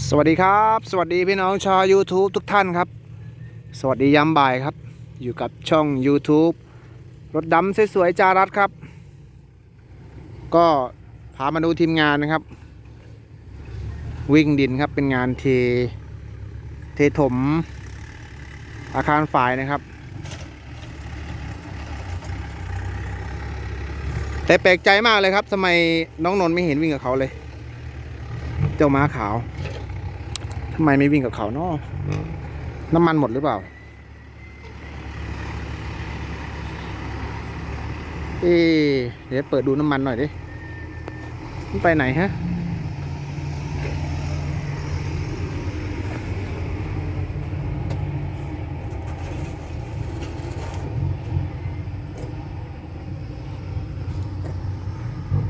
สวัสดีครับ สวัสดีพี่น้องชาว YouTube ทุกท่านครับ สวัสดียามบ่ายครับ อยู่กับช่อง YouTube รถดำสวยๆจารัสครับ ก็พามาดูทีมงานนะครับ วิ่งดินครับเป็นงานเทเทถม อาคารฝ่ายนะครับแต่แปลกใจมากเลยครับทำไมน้องนนท์ไม่เห็นวิ่งกับเขาเลย เจ้าม้าขาว ทำไมไม่วิ่งกับเขาเนาะน้ำมันหมดหรือเปล่า เอเดี๋ยวเปิดดูน้ำมันหน่อยดิมันไปไหนฮะ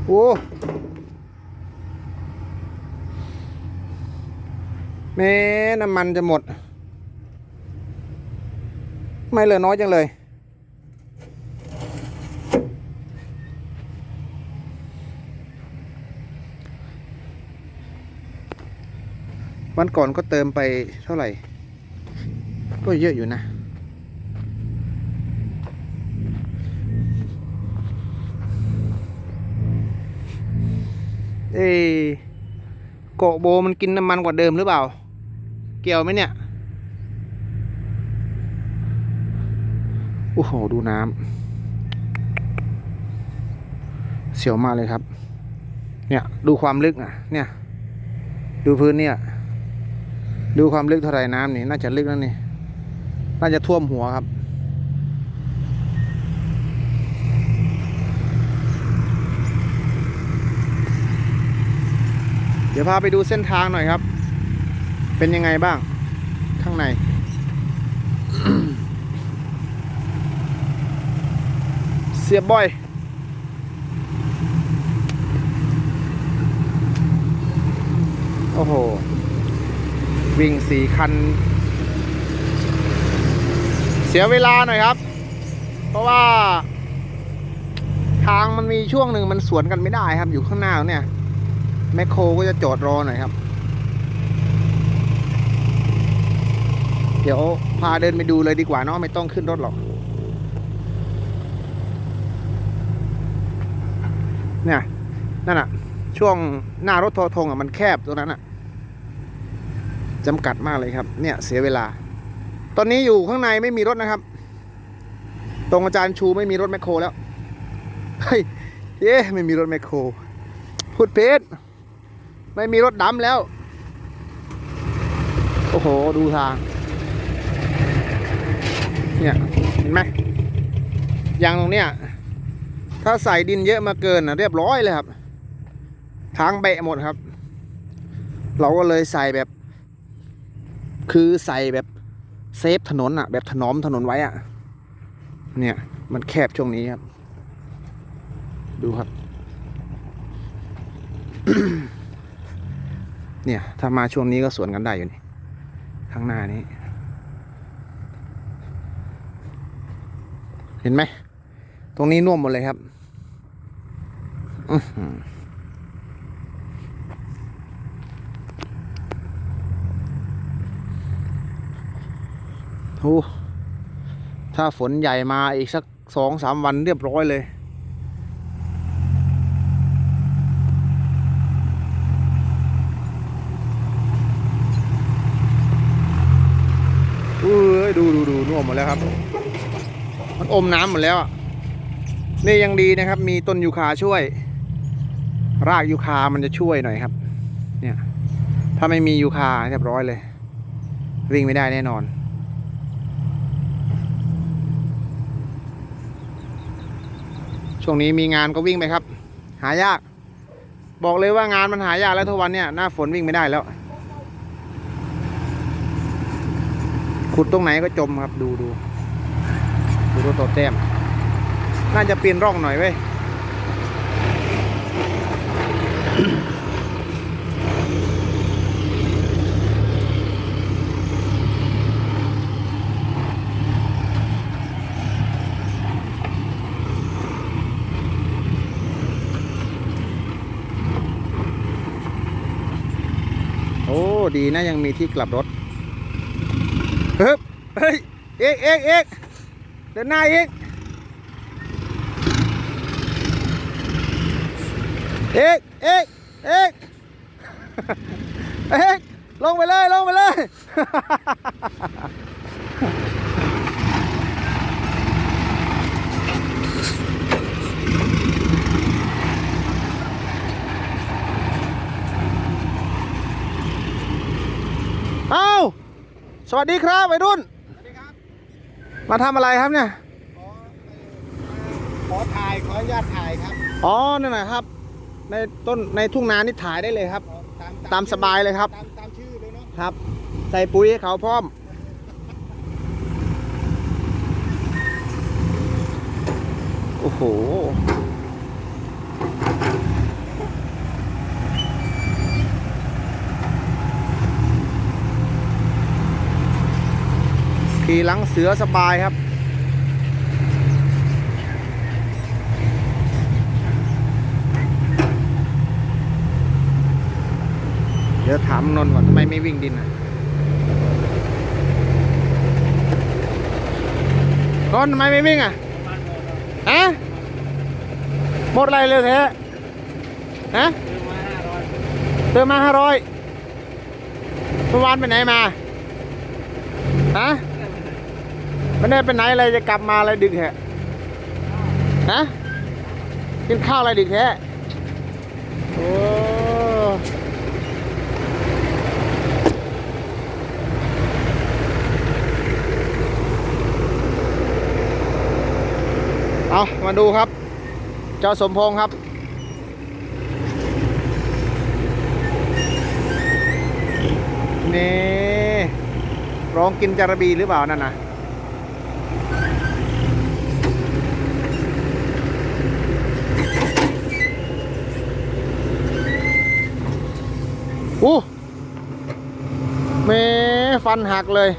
โอ้ แม้น้ำมันจะหมด ไม่เหลือน้อยจังเลย วันก่อนก็เติมไปเท่าไหร่ ก็เยอะอยู่นะ เอ้โกะโบมันกินน้ำมันกว่าเดิมหรือเปล่า เกี่ยวไหมเนี่ย โอ้โห ดูน้ำเสียวมากเลยครับ เนี่ยดูความลึกอะ เนี่ย ดูพื้นเนี่ย ดูความลึกเท่าไหร่น้ำนี่ น่าจะลึกแล้วนี่น่าจะท่วมหัวครับเดี๋ยวพาไปดูเส้นทางหน่อยครับ เป็นยังไงบ้าง ข้างใน เสียบบ่อย โอ้โห วิ่งสี่คัน เสียเวลาหน่อยครับ เพราะว่า ทางมันมีช่วงหนึ่งมันสวนกันไม่ได้ครับ อยู่ข้างหน้าเนี่ย แมคโครก็จะจอดรอหน่อยครับ ดี๋ยวพาเดินไปดูเลยดีกว่าเนาะไม่ต้องขึ้นรถหรอกเนี่ยนั่นอะช่วงหน้ารถทอทงอะมันแคบตรงนั้นอะจำกัดมากเลยครับ เนี่ยเสียเวลา ตอนนี้อยู่ข้างในไม่มีรถนะครับ ตรงอาจารย์ชูไม่มีรถแมคโครแล้วเฮ้ยเย้ไม่มีรถแมคโครพูดเพชรไม่มีรถดำแล้ว โอ้โห ดูทาง เนี่ยเห็นไหมยางตรงเนี้ยถ้าใส่ดินเยอะมาเกินนะเรียบร้อยเลยครับ ทางแบะหมดครับ เราก็เลยใส่แบบ คือใส่แบบเซฟถนนอะแบบถนอมถนนไว้อะเนี่ย มันแคบช่วงนี้ครับ ดูครับ เนี่ย ถ้ามาช่วงนี้ก็สวนกันได้อยู่นี่ ข้างหน้านี้ เห็นไหม ตรงนี้น่วมหมดเลยครับโอ้ถ้าฝนใหญ่มาอีกสักสองสามวันเรียบร้อยเลยเอ้ยดูดูดูน่วมหมดแล้วครับ อมน้ำหมดแล้วอะนี่ยังดีนะครับ มีต้นยูคาช่วย รากยูคามันจะช่วยหน่อยครับ เนี่ย ถ้าไม่มียูคาเรียบร้อยเลย วิ่งไม่ได้แน่นอน ช่วงนี้มีงานก็วิ่งไปครับ หายาก บอกเลยว่างานมันหายากแล้วทุกวันเนี่ยหน้าฝนวิ่งไม่ได้แล้วขุดตรงไหนก็จมครับดูดู ดูรถตัวแต้ม น่าจะเปลี่ยนร่องหน่อยเว้ยโอ้ดีนะยังมีที่กลับรถ เฮ้ยเฮ้ยเอกเอกเอก เดินหน้าเอกเอกเอกเอกเอกลงไปเลย ลงไปเลย เอาสวัสดีครับวัยรุ่น มาทำอะไรครับเนี่ยขอขอถ่ายขออนุญาตถ่ายครับอ๋อนั่นนะครับ ในต้นในทุ่งนานี่ถ่ายได้เลยครับตามตามสบายเลยครับ ตามตามชื่อเลยเนาะครับ ใส่ปุ๋ยให้เขาพร้อม โอ้โห ขี่หลังเสือสบายครับ เดี๋ยวถามนนท์ก่อนทำไมไม่วิ่งดินอะนนท์ทำไมไม่วิ่งอะฮะหมดอะไรเลยแท้ฮะเติมมาห้าร้อยเมื่อวานไปไหนมาฮะ ไม่ได้ไปไหนอะไรจะกลับมาอะไรดึกแฮะฮะกินข้าวอะไรดึกแท้โอ้เอามาดูครับ เจ้าสมพงษ์ครับนี่ร้องกินจารบีหรือเปล่านั่นนะ อู้เมฟันหักเลย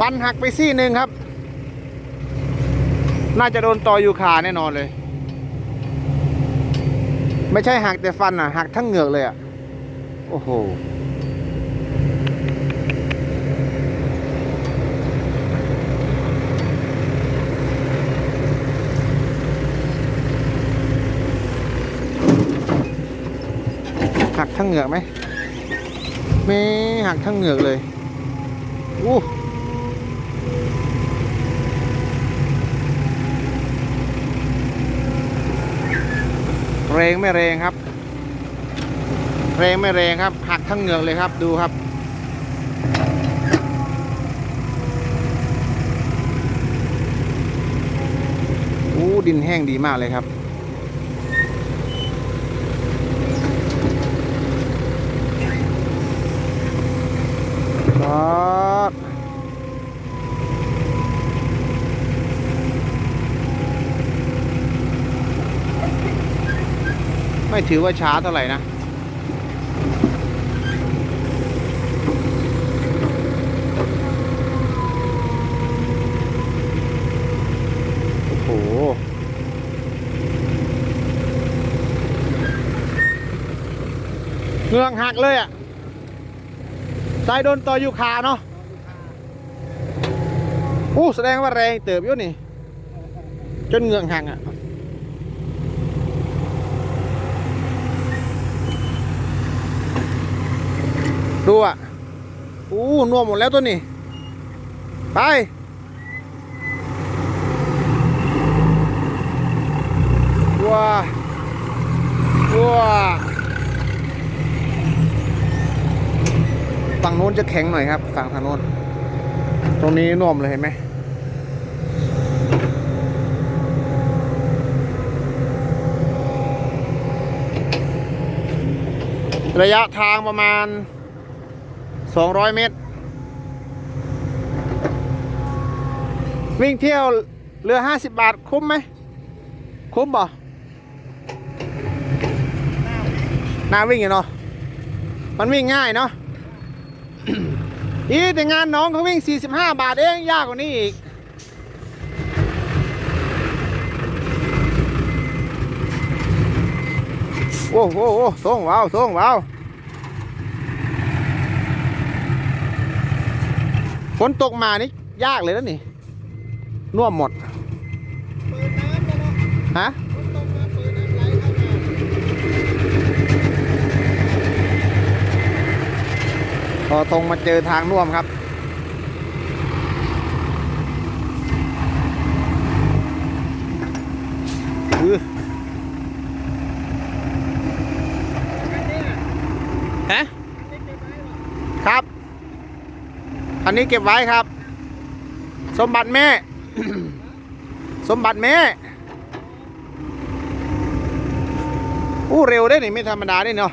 ฟันหักไปซี่หนึ่งครับ น่าจะโดนต่ออยู่ขาแน่นอนเลย ไม่ใช่หักแต่ฟันอะ หักทั้งเหงือกเลยอะ โอ้โห ทั้งเหงือกไหมไม่หักทั้งเหงือกเลยอู้แรงไม่แรงครับ แรงไม่แรงครับ หักทั้งเหงือกเลยครับดูครับอู้ดินแห้งดีมากเลยครับครับ ไม่ถือว่าช้าเท่าไหร่นะ โอ้โห เงือกหักเลยอะสายโดนต่อยู่ขาเนาะอู้แสดงว่าแรงเติบยู่นี่ จนเงือกหักอะ ดูอะอู้น่วมหมดแล้วตัวนี้ ไป ว้าว้าฝั่งโน้นจะแข็งหน่อยครับ ฝั่งทางโน้น ตรงนี้น่วมเลยเห็นไหมระยะทางประมาณ 200 เมตร วิ่งเที่ยวเรือ 50 บาท คุ้มไหม คุ้มบ่น่าวิ่งอยู่เนาะ มันวิ่งง่ายเนาะอีแต่งานน้องเขาวิ่ง 45 บาทเองยากกว่านี้อีก โอ้โหโอ้ส่งว้าวส่งว้าว ฝนตกมานี่ยากเลยนะนี่น่วมหมดฮะพอตรงมาเจอทางน่วมครับ อือ อันนี้น่ะ ฮะ อันนี้เก็บไว้หรอ ครับ อัันนี้เก็บไว้ครับ สมบัติแม่ สมบัติแม่อู้เร็วได้นี่ไม่ธรรมดาได้เนาะ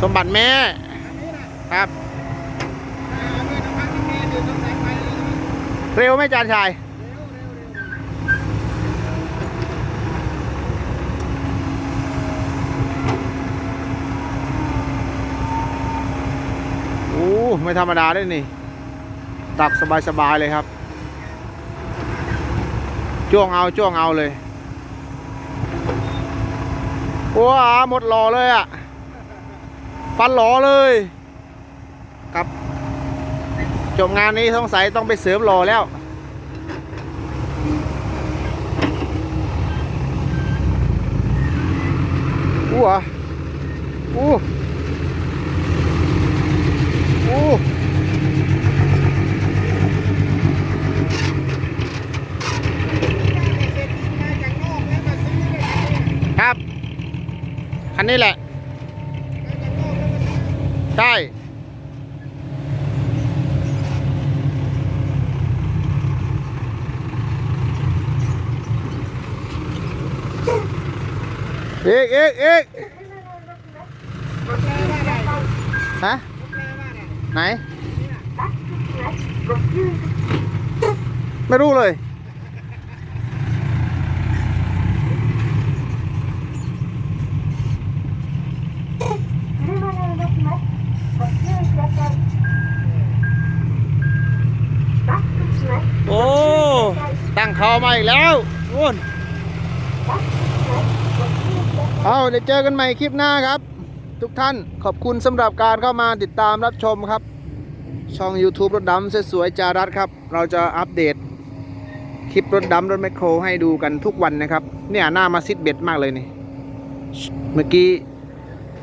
สมบัติแม่ครับ เร็วไหมจานชาย เร็วเร็วเร็ว โอ้ไม่ธรรมดาด้วยนี่ ตักสบาย ๆ เลยครับ จ้วงเอาจ้วงเอาเลยว้าหมดหล่อเลยอะ ฟันหล่อเลยครับจบงานนี้สงสัยต้องไปเสริมหล่อแล้วอู้หรออู้อู้ เศรษฐีมาจากนอกแล้วมาซื้อเลยอันนี้ ครับ คั นี่แหละ ใช่เอ๊กเอ๊กเอ๊กฮะไหน ไม่รู้เลย โอ้ ตั้งเขา มาอีกแล้วนู่นเอาเดี๋ยวเจอกันใหม่คลิปหน้าครับ ทุกท่านขอบคุณสำหรับการเข้ามาติดตามรับชมครับ ช่อง YouTube รถดำสวยๆจารัสครับ เราจะอัปเดต คลิปรถดำรถแมคโครให้ดูกันทุกวันนะครับ เนี่ยหน้ามาซิดเบ็ดมากเลยนี่ เมื่อกี้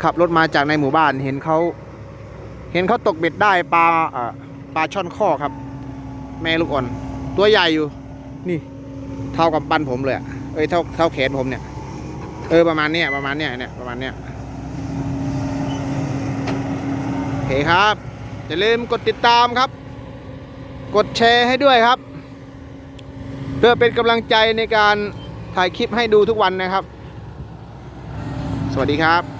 ขับรถมาจากในหมู่บ้านเห็นเขาเห็นเขาตกเบ็ดได้ปลาปลาช่อนข้อครับ แม่ลูกอ่อน ตัวใหญ่อยู่นี่ เท่ากับปั้นผมเลยเอ้ยเท่าเท่าแขนผมเนี่ย เออประมาณเนี้ยประมาณเนี้ยเนี่ยประมาณเนี้ยโอเคครับอย่าลืมกดติดตามครับ กดแชร์ให้ด้วยครับ เพื่อเป็นกำลังใจในการถ่ายคลิปให้ดูทุกวันนะครับ สวัสดีครับ